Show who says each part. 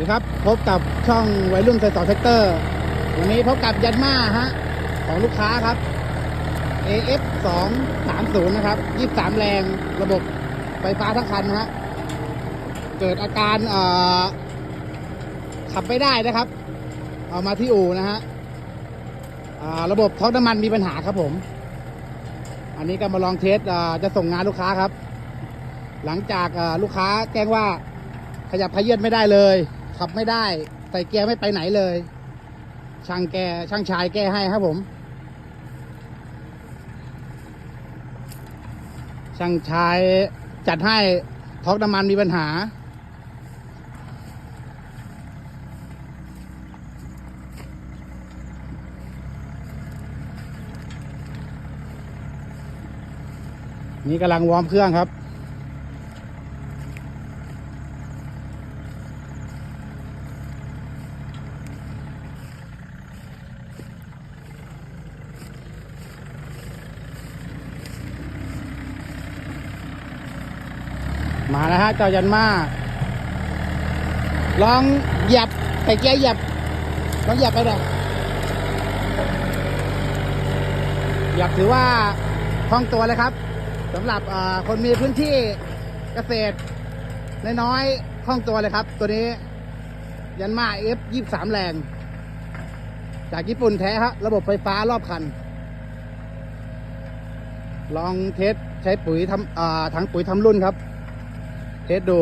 Speaker 1: ดีครับ พบกับช่องวัยรุ่นไซสองเซกเตอร์ วันนี้พบกับยันมาฮะ ของลูกค้าครับ AF 2 3 0นะครับ23 แรงระบบไฟฟ้าทั้งคันนะฮะ เกิดอาการเอ่อขับไม่ได้นะครับ เอามาที่อู่นะฮะระบบท็อกน้ำมันมีปัญหาครับผม อันนี้ก็มาลองเทสจะส่งงานลูกค้าครับ หลังจากลูกค้าแจ้งว่าขยับขยื่นไม่ได้เลย ขับไม่ได้ ใส่เกียร์ไม่ไปไหนเลย ช่างแกช่างชายแก้ให้ครับผม ช่างชายจัดให้ท็อกน้ำมันมีปัญหา นี่กำลังวอร์มเครื่องครับ มาแล้วฮะเจ้ายันมาลองหยียบใส่เกียร์หยียบลองหยียบไปหน่อยหยียบถือว่าคล่องตัวเลยครับสำหรับคนมีพื้นที่เกษตรน้อยๆคล่องตัวเลยครับ ตัวนี้ ยันมา F ยี่สามแรง จากญี่ปุ่นแท้ฮะระบบไฟฟ้ารอบคัน ลองเทสใช้ปุ๋ยทำอ่าถังปุ๋ยทำรุ่นครับ เทสดู